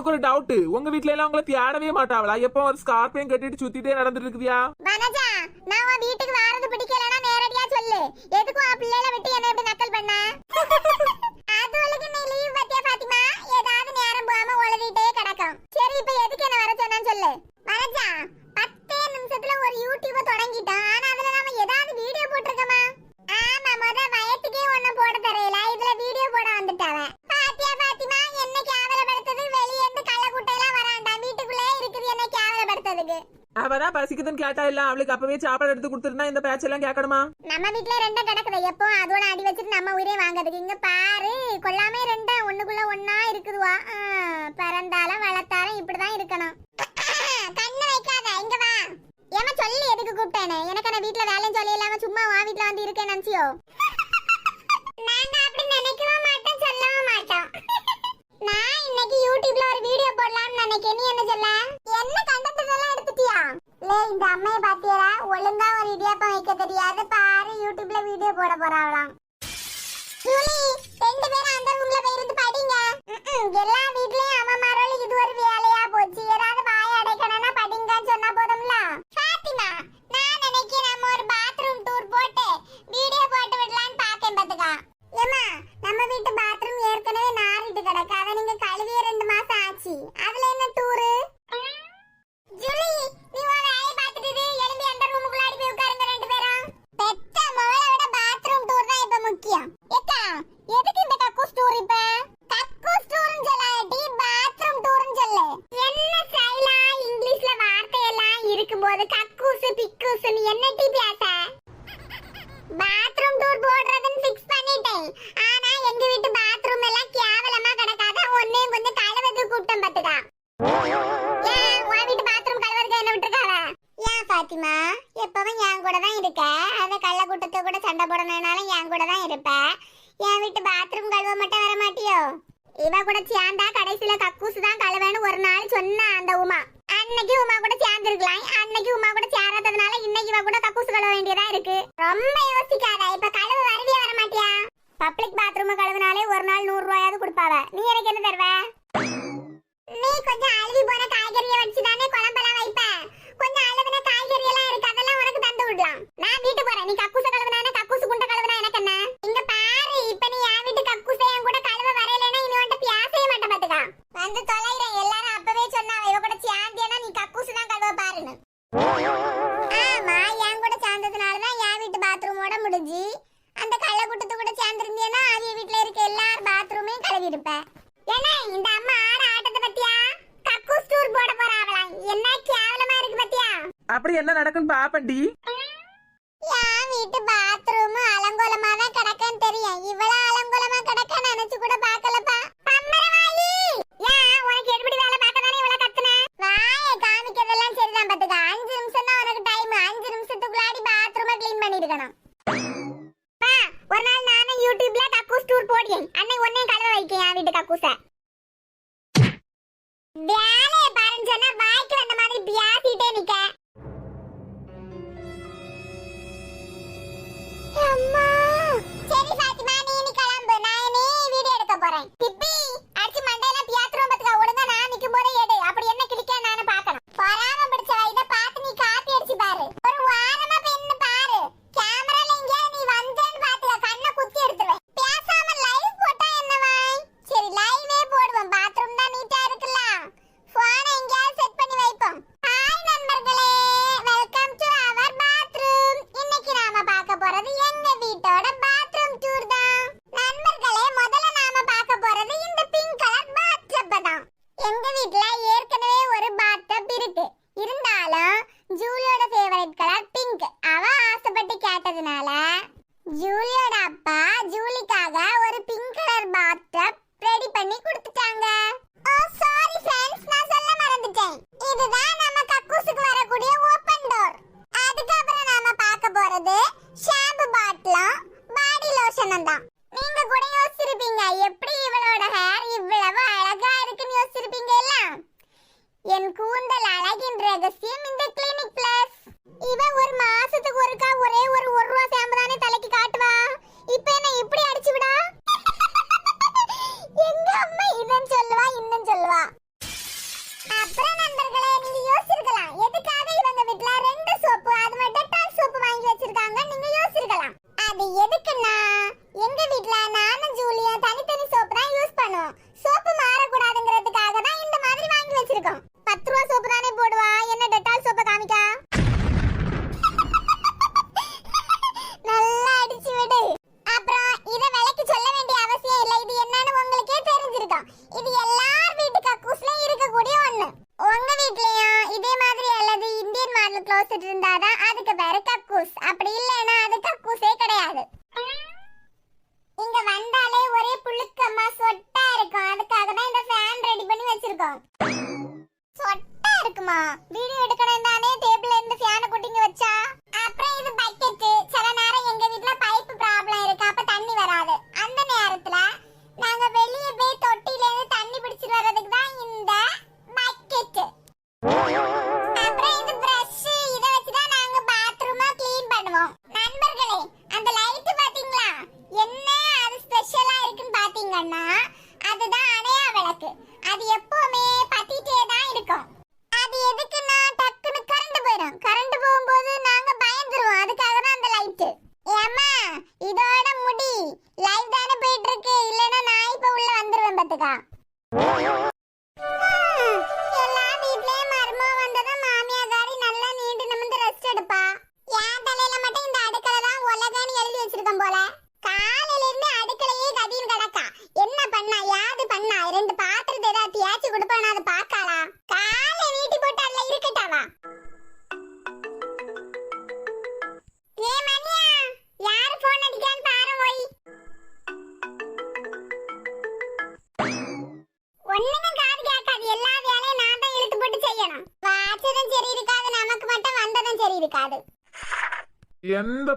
எனக்கு ஒரு டவுட் உங்க வீட்ல எல்லாம் உங்களை தேடவே மாட்டாவளா எப்போ ஒரு ஸ்கார்பியன் கட்டிட்டு சுத்திட்டே நடந்துட்டு இருக்குதியா வனஜா நான் உன் வீட்டுக்கு வாரது பிடிக்கலனா நேரடியா சொல்லு. எதுக்கு உன் விட்டு என்ன இப்படி நக்கல் பண்ண அது உலக நீ லீவ் பத்தியா பாத்திமா ஏதாவது நேரம் போகாம உளறிட்டே கிடக்கும் சரி இப்ப எதுக்கு என்ன வர சொன்னான்னு சொல்லு வனஜா பத்தே நிமிஷத்துல ஒரு யூடியூப தொடங்கிட்டோம் ஆனா அதுல நாம ஏதாவது வீடியோ போட்டிருக்கோமா ஆமா முத வயத்துக்கே ஒண்ணு போட தெரியல இதுல வீடியோ போட வந்துட்டாவ பாத்தியா பாத்திமா என்ன கேவலப்படுத்தது வெளியே இருந்து கள்ள குட்டையெல்லாம் வராண்டா வீட்டுக்குள்ளே இருக்குது என்ன கேவலப்படுத்ததுக்கு அவதான் பசிக்குதுன்னு கேட்டா இல்ல அவளுக்கு அப்பவே சாப்பாடு எடுத்து கொடுத்துருந்தா இந்த பேச்செல்லாம் கேட்கணுமா? நம்ம வீட்ல ரெண்டா கிடக்குது. எப்போ அதோட அடி வச்சுட்டு நம்ம உயிரே வாங்குறதுக்கு. இங்க பாரு கொல்லாமே ரெண்டா ஒண்ணுக்குள்ள ஒண்ணா இருக்குதுவா. ஆ, பிறந்தாலும் வளர்த்தாலும் இப்படிதான் இருக்கணும். கண்ணு வைக்காத இங்க வா. ஏமா சொல்லி எதுக்கு கூப்பிட்டேனே எனக்கு நான் வீட்ல வேலையும் சொல்லி இல்லாம சும்மா வா வீட்ல வந்து இருக்கேன் நினைச்சியோ? நாங்க அப்படி நினைக்கவும் மாட்டோம் சொல்லவும் மாட்டோம். நான் இன்னைக்கு யூடியூப்ல ஒரு வீடியோ போடலாம்னு நினைக்கிறேன் நீ என்ன சொல்ல? என்ன கண்டென்ட் எடுத்துட்டியா? லே இந்த அம்மைய பாத்தியரா ஒழுங்கா ஒரு இடியாப்பம் வைக்க தெரியாது. பாரு யூடியூப்ல வீடியோ போட போறாங்களாம். ஜூலி ரெண்டு பேரும் அந்த ரூம்ல போய் இருந்து படிங்க. எல்லா வீட்லயும் அம்மாமாரோட இது ஒரு வேலையா போச்சு. ஏதாவது வாய அடைக்கணும்னா படிங்கன்னு சொன்னா போதும்ல? பாத்திமா நான் நினைக்கிறேன் நம்ம ஒரு பாத்ரூம் டூர் போட்டு வீடியோ போட்டு விடலாம்னு பாக்கேன் பாத்துக்கா. ஏமா நம்ம வீட்டு பாத்ரூம் ஏற்கனவே நாரிட்டு கிடக்கு. அதை நீங்க கழுவிய ரெண்டு மாசம் ஆச்சு. அதுல என்ன டூரு ஜூலி முக்கியம். ஏக்கா எதுக்கு இந்த கக்கூஸ் டூர் இப்ப? கக்கூஸ் டூர்னு சொல்லாட்டி பாத்ரூம் டூர்னு சொல்லு என்ன ஸ்டைலா இங்கிலீஷ்ல வார்த்தை எல்லாம் இருக்கும்போது கக்கூஸ் பிக்கூஸ் என்ன டீ பேச? கொடுப்பாவ நீ எனக்கு என்ன தருவ? நீ கொஞ்சம் அழுவி போன காய்கறியை வச்சு தானே குழம்பெல்லாம் வைப்ப. கொஞ்சம் அழுவின காய்கறி எல்லாம் இருக்கு அதெல்லாம் உனக்கு தந்து விடலாம். நான் வீட்டு போறேன். நீ கக்கூச போல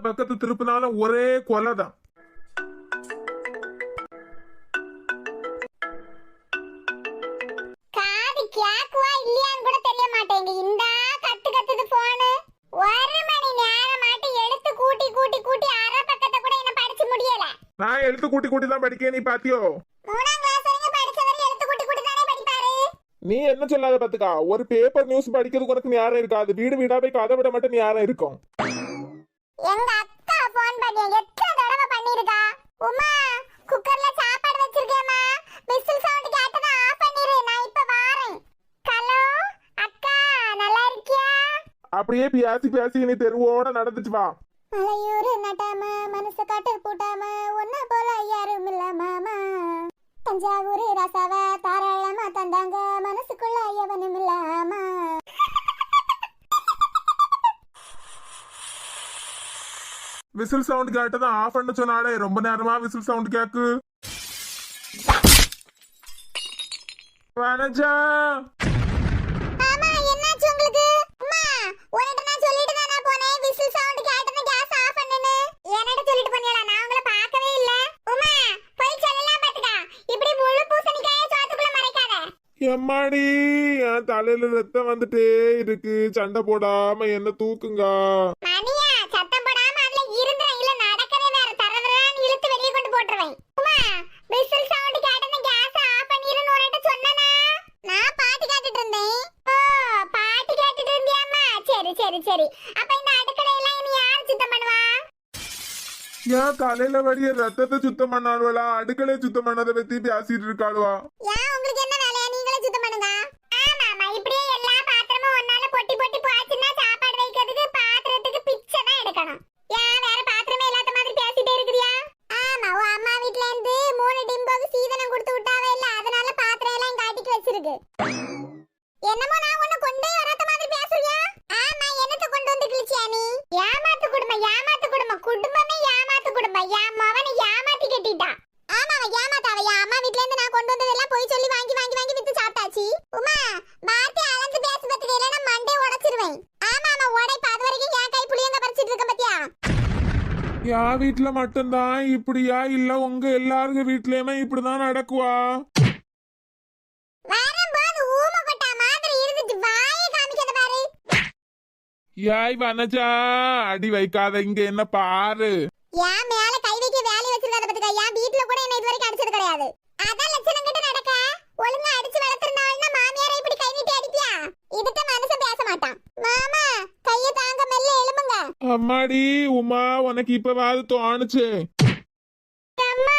பக்கத்து திருப்பினாலும் ஒரே கொலை தான் கேக்குவா இல்லையான்னு கூட தெரிய மாட்டேங்க இந்த கத்து கத்துது போனு ஒரு மணி நேரம் மாட்டி எடுத்து கூட்டி கூட்டி கூட்டி அரை பக்கத்தை கூட என்ன படிச்சு முடியல. நான் எழுத்து கூட்டி கூட்டி தான் படிக்க நீ பாத்தியோ? மூணாம் கிளாஸ் வரைக்கும் படிச்சவர் எழுத்து கூட்டி கூட்டி தானே படிப்பாரு? நீ என்ன சொல்லாத பாத்துக்கா? ஒரு பேப்பர் நியூஸ் படிக்கிறதுக்கு உனக்கு நேரம் இருக்காது. வீடு வீடா போய் கதை விட மட்டும் நேரம் இருக்கும். எங்க அக்கா போன் பண்ணி எத்தனை தடவை பண்ணிருக்கா உமா குக்கர்ல சாப்பாடு வச்சிருக்கேம்மா. விசில் சவுண்ட் கேட்டதா ஆஃப் பண்ணிரு நான் இப்ப வாரேன். ஹலோ அக்கா நல்லா இருக்கியா? அப்படியே பேசி பேசி நீ தெருவோட நடந்துட்டு வா. மலையூரு நட்டாம மனசு காட்டு பூட்டாம ஒன்ன போல யாரும் இல்ல மாமா. தஞ்சாவூர் ரசாவ தாராளமா தந்தாங்க மனசுக்குள்ள எவனும் இல்ல ஆமா விசில் சவுண்ட் கேட்டதான் ஆஃப் பண்ண சொன்னாலே ரொம்ப நேரமா விசில் சவுண்ட் கேக்கு. வனஜா எம்மாடி என் தலையில ரத்தம் வந்துட்டே இருக்கு. சண்டை போடாம என்ன தூக்குங்க? மணியா சத்தம் போடாம அதுல இருந்துற இல்ல நடக்கவே வேற தரதரான்னு இழுத்து வெளிய கொண்டு போட்டுருவேன் உமா விசில் சவுண்ட் கேட்டது கேஸ் ஆஃப் பண்ணிருன்னு உன்கிட்ட சொன்னனா நான் பாட்டு கேட்டுட்டு இருந்தேன் ஓ பாட்டு கேட்டுட்டு இருந்தியாமா சரி. அப்ப இந்த அடுக்கலை எல்லாம் இனி யார் சுத்தம் பண்ணுவா? ஏன் காலையில வடிய ரத்தத்தை சுத்தம் பண்ணாளுவலா அடுக்களை சுத்தம் பண்ணதை பத்தி பேசிட்டு இருக்காளுவா? யா வீட்ல மட்டும்தான் இப்படியா? இல்ல உங்க எல்லாருங்க வீட்லயுமே இப்படிதான் நடக்குவா? வரும்போது ஊமப்பட்ட மாதிரி இருந்துட்டு வாயை காமிக்காத யாய் வனஜா அடி வைக்காத. இங்க என்ன பாரு? ஏன் மேல பாத்துக்க என் வீட்ல கூட என்ன இது அடிச்சது கிடையாது. அதான் லட்சணம் கிட்ட நடக்க. ஒழுங்கா அடிச்சு வளர்த்திருந்தாள்னா மாமியாரை இப்படி கை நீட்டி அடிப்பியா இதுட்ட மனுஷன் பேச மாட்டான். மாமா கைய தாங்க மெல்ல எலும்புங்க அம்மாடி உமா உனக்கு இப்பவாது தோணுச்சு. அம்மா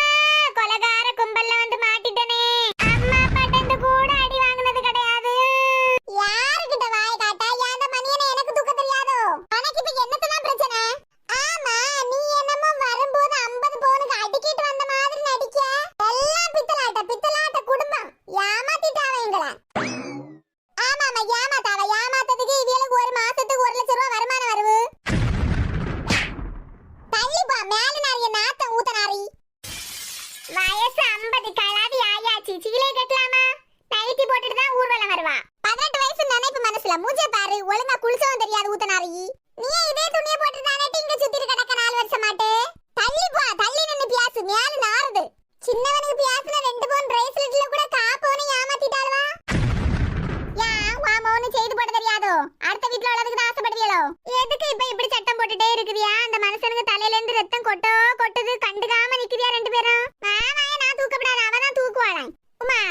பேசல மூஞ்ச பாரு ஒழுங்கா குளிச்சவும் தெரியாது ஊத்தனாரி. நீ இதே துணியை போட்டு தானே இங்க சுத்திட்டு கிடக்க நாலு வருஷம் மாட்டு தள்ளி போ தள்ளி நின்னு பியாசு மேல நாறுது. சின்னவனுக்கு பியாசுல ரெண்டு பவுன் பிரேஸ்லெட்ல கூட காப்பவனை ஏமாத்திட்டாளா ஏன் வா மௌனு செய்து போட தெரியாதோ? அடுத்த வீட்ல உள்ளதுக்கு தான் ஆசைப்படுவீங்களோ எதுக்கு இப்ப இப்படி சட்டம் போட்டுட்டே இருக்குதியா அந்த மனுஷனுக்கு தலையில இருந்து ரத்தம் கொட்டோ கொட்டுது கண்டுக்காம நிக்குதியா ரெண்டு பேரும்? நான் தூக்கப்படாத அவதான் தூக்குவாளான் உமா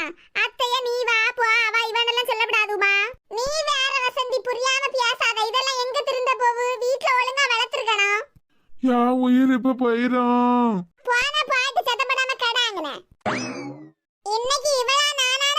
அத்தைய நீ வா போ அவ இவனெல்லாம் சொல்லப்படாதுமா. நீ வேற வசந்தி புரியாம பேசாத இதெல்லாம் எங்க திருந்த போவு? வீட்ல ஒழுங்கா வளர்த்திருக்கணும். யா உயிர் இப்ப போயிரும். போன பாட்டு சத்தப்படாம கடாங்கன. இன்னைக்கு இவளா நானா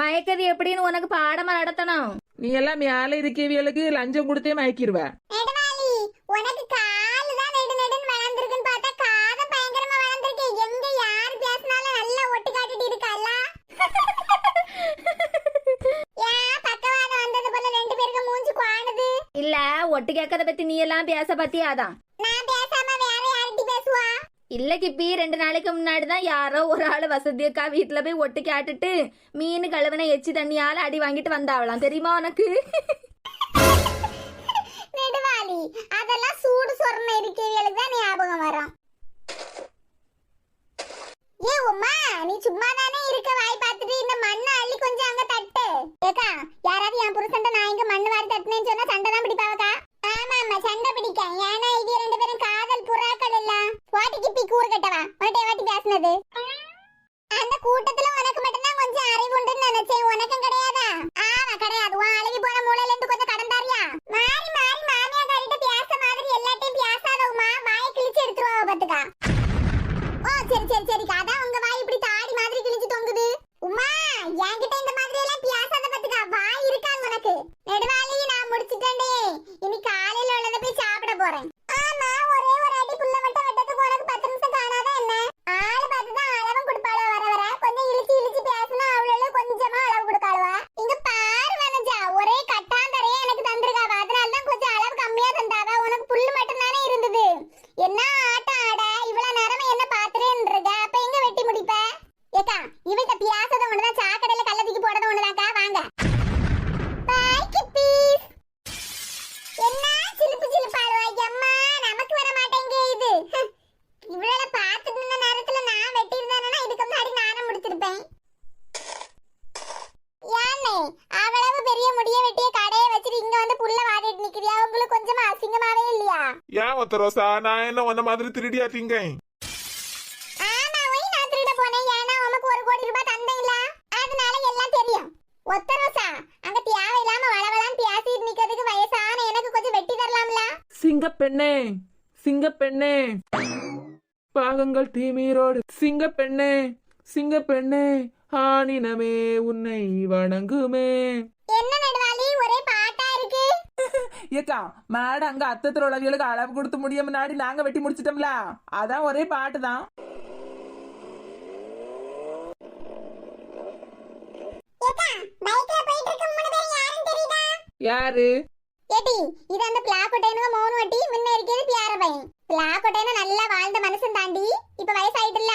மயக்கது எப்படின்னு உனக்கு பாடமா நடத்தணும். நீ எல்லாம் மேல இருக்கவியலுக்கு லஞ்சம் கொடுத்தே மயக்கிடுவ உனக்கு கால் நெடு நெடுன்னு வளர்ந்துருக்குன்னு பார்த்தா காதம் பயங்கரமா வளர்ந்துருக்கு. எங்க யார் பேசினாலும் நல்லா ஒட்டு காட்டிட்டு இருக்கல்ல ஏன் பக்கவாத வந்தது போல ரெண்டு பேருக்கு மூஞ்சி குவாணுது இல்ல ஒட்டு கேட்கத பத்தி நீ எல்லாம் பேச பத்தியாதான். நான் இல்ல கிப்பி ரெண்டு நாளைக்கு முன்னாடி தான் யாரோ ஒரு ஆள் வசதியக்கா வீட்டுல போய் ஒட்டு கேட்டுட்டு மீன் கழுவின எச்சி தண்ணியால அடி வாங்கிட்டு வந்தாவலாம் தெரியுமா உனக்கு? நெடுவாளி அதெல்லாம் சூடு சொரண இருக்கிறவங்களுக்கு தான் ஞாபகம் வரும். ஏ உமா நீ சும்மா தானே இருக்க? வாய் பார்த்துட்டு இந்த மண்ணை அள்ளி கொஞ்சம் அங்க தட்டு. ஏக்கா யாராவது என் புருஷன்ட்ட நான் இங்க மண்ணு வாரி தட்டினேன்னு சொன்னா சண்டை தான் பிடிப்பாவக்கா? ஆமா ஆமா சண்டை பிடிக்க ஏன்னா இது ரெண்டு பேரும் காதல் வாட்டி கிப்பி வாட்டிக்கு கூறு கட்டவா? வாட்டி வாட்டி பேசினது. அந்த கூட்டத்துல உனக்கு மட்டும்தான் கொஞ்சம் அறிவு உண்டுன்னு நினைச்சேன். உனக்கும் கிடையாதா? ஆமா கிடையாது. உன் அழகி போன மூலையில இருந்து கொஞ்சம் கடந்தாரியா மாறி மாறி மாமியா காரிட்ட பேச மாதிரி எல்லாத்தையும் பேசாதவுமா வாயை கிழிச்சு எடுத்துருவா பாத்துக்கா. ஓ சரி சரி சரிக்கா அதான் உங்க வாய் இப்படி தாடி மாதிரி கிழிச்சு தொங்குது. உமா என்கிட்ட இந்த ஒத்த நான் என்ன உன்ன மாதிரி திருடியா திங்க ஒத்த ரோசா அங்க தேவையில்லாம வளவலாம் பேசிட்டு நிக்கிறதுக்கு வயசான எனக்கு கொஞ்சம் வெட்டி தரலாம்ல. சிங்க பெண்ணே சிங்க பெண்ணே. பாகங்கள் தீமீரோடு. சிங்க பெண்ணே சிங்க பெண்ணே ஆனினமே உன்னை வணங்குமே. ஏக்கா மேடம் அங்க அத்தத்துல உள்ளவங்களுக்கு அளவு கொடுத்து முடிய முன்னாடி நாங்க வெட்டி முடிச்சிட்டோம்ல. அதான் ஒரே பாட்டு தான் மூணு யாரு? ஏடி இது அந்த பிளாக்கொட்டைனுங்க மௌன வட்டி முன்ன இருக்கிறது பியார பையன். பிளாக்கொட்டைனு நல்லா வாழ்ந்த மனுஷன் தாண்டி இப்ப வயசாயிட்டுல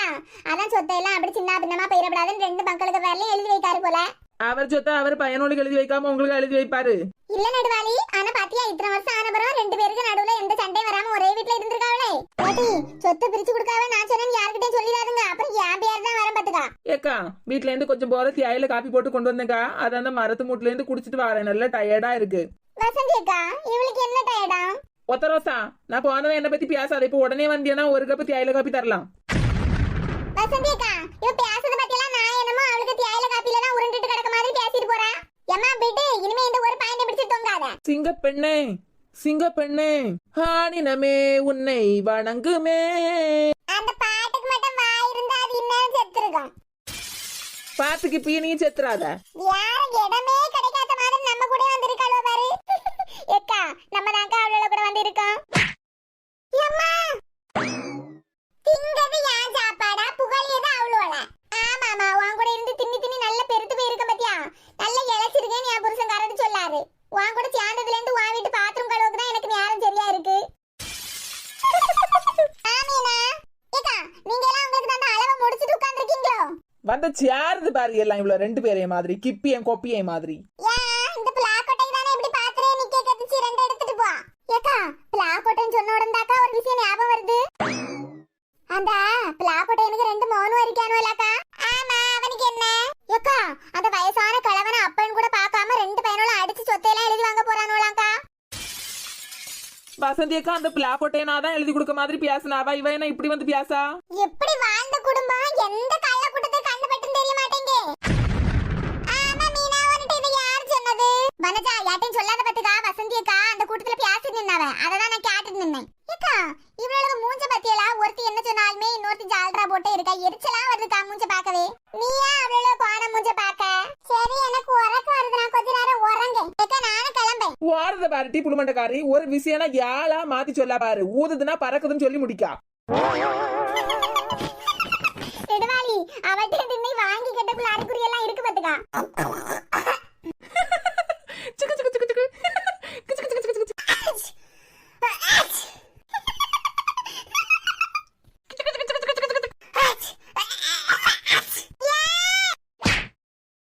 அதான் சொத்தை எல்லாம் அப்படி சின்ன பின்னமா போயிடப்படாதுன்னு ரெண்டு மக்களுக்கு பேர்லயும் எழுதி வைக்காரு போல. அவர் சொத்த அவர் பையனோளுக்கு எழுதி வைக்காம உங்களுக்கு எழுதி வைப்பாரு. இல்ல நடுவாளி ஆனா பாத்தியா இத்தனை வருஷம் ஆன பிறகு ரெண்டு பேருக்கு நடுவுல எந்த சண்டையும் வராம ஒரே வீட்ல இருந்திருக்காங்களே ஏடி சொத்து பிரிச்சு கொடுக்காம நான் சொன்னேன் யாருக்கிட்டையும் சொல்லிடாதுங்க. அப்புறம் என் பேர் தான் வரும் பாத்துக்கா. ஏக்கா வீட்ல இருந்து கொஞ்சம் போற தியாயில காப்பி போட்டு கொண்டு வந்தேக்கா அதை அந்த மரத்து மூட்டுல இருந்து குடிச்சிட்டு வரேன். நல்லா டயர்டா இருக்கு. வசந்தி அக்கா இவளுக்கு என்ன டயர்டா ஒத்த ரோசா நான் போனவன் என்ன பத்தி பேசாத. இப்ப உடனே வந்தியனா ஒரு கப்பு தியாயில காப்பி தரலாம். வசந்தி அக்கா இவ பேசுறத பத்தியெல்லாம் நான் என்னமோ அவளுக்கு தியாயில காப்பில தான் உருண்டுட்டு கிடக்க மாதிரி பேசிட்டு போறா எம்மா விடு இனிமே இந்த ஒரு பாயிண்ட் பிடிச்சிட்டு தொங்காத. சிங்கப்பெண்ணே சிங்கப்பெண்ணே ஆனினமே உன்னை வணங்குமே. அந்த பாட்டுக்கு மட்டும் வாய் இருந்தா அது இன்னும் செத்துருக்கும். பாத்துக்கு பீனியும் செத்துறாத. யார இடமே கிடைக்காத மாதிரி நம்ம கூட வந்திருக்காளோ பாரு. ஏக்கா நம்ம தாங்க அவளோட கூட வந்திருக்கோம். எம்மா! திங்கிறது யான் சாப்பாடா புகழியது அவளோட? ஆமாமா உன் கூட இருந்து தின்னி தின்னி நல்ல பெருத்து போயிருக்க பத்தியா? வந்த சேருது பாரு எல்லாம் இவ்வளவு? ரெண்டு பேரையும் மாதிரி கிப்பியன் கொப்பியன் மாதிரி. அந்த பிளாக்கோட்டை எனக்கு ரெண்டு மௌனம் இருக்கானுவலக்கா ஆமா அவனுக்கு என்ன? ஏக்கா அந்த வயசான கிழவனை அப்பன் கூட பார்க்காம ரெண்டு பையனோட அடிச்சு சொத்தையெல்லாம் எழுதி வாங்க வசந்தி அக்கா அந்த பிளாக்கோட்டையை நான் தான் எழுதி கொடுக்க மாதிரி பேசினாவா? இவ என்ன இப்படி வந்து பேசா? எப்படி ஒரு விஷயம்னா யாழா மாத்தி சொல்ல பாரு. ஊதுதுன்னா பறக்குதுன்னு சொல்லி முடிக்கா. நெடுவாளி அவட்டே இருக்கு பாத்துக்கா.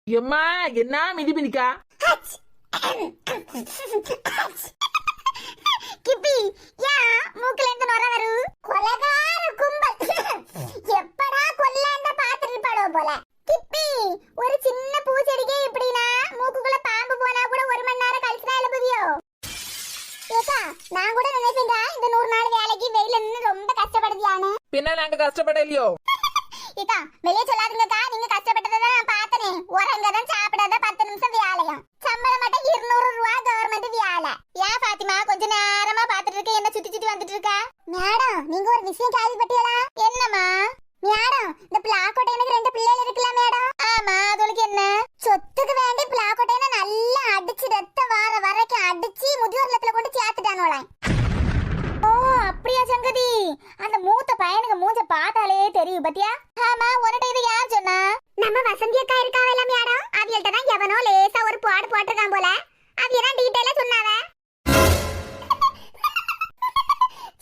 எம்மா என்ன மிதி மிதிக்கா நாங்க கஷ்டப்படலையோ? ஏக்கா வெளியே சொல்லாதீங்கக்கா. நீங்க கஷ்டப்பட்டதை நான் பார்த்தனே. உறங்கதான் சாப்பிடாத பத்து நிமிஷம் வேலையும் சம்பளம் மட்டும் இருநூறு ரூபா கவர்மெண்ட் வேலை ஏன் பாத்திமா கொஞ்ச நேரமா பாத்துட்டு இருக்க? என்ன சுத்தி சுத்தி வந்துட்டு இருக்கா? மேடம் நீங்க ஒரு விஷயம் கேள்விப்பட்டீங்களா? என்னம்மா? மேடம் இந்த பிளாக்கோட்டையனுக்கு ரெண்டு பிள்ளைகள் இருக்கலாம் மேடம்? ஆமா அதுக்கு என்ன? சொத்துக்கு வேண்டி பிளாக்கோட்டையனை நல்லா அடிச்சு ரத்த வார வரைக்கும் அடிச்சு முதியோர் இல்லத்துல கொண்டு சேர்த்துட்டானோலாம் ஓ அப்படியா சங்கதி? அந்த மூத்த பையனுக்கு மூஞ்ச பார்த்தாலே தெரியும் பத்தியா? ஆமா உன்கிட்ட இது யார் சொன்னா? நம்ம வசந்தி அக்கா இருக்காவல்ல மேடம் அவியல்ட்ட தான் எவனோ லேசா ஒரு பாடு போட்டிருக்கான் போல. அது என்ன டீடைலா சொன்னாவ.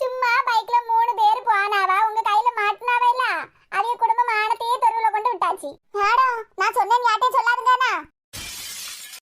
சும்மா பைக்ல மூணு பேர் போனாவா? உங்க கையில மாட்டினாவ இல்ல? அவிய குடும்ப மானத்தையே தெருவுல கொண்டு விட்டாச்சு. மேடம் நான் சொன்னேன் யார்ட்டையும் சொல்லாதுங்கண்ணா.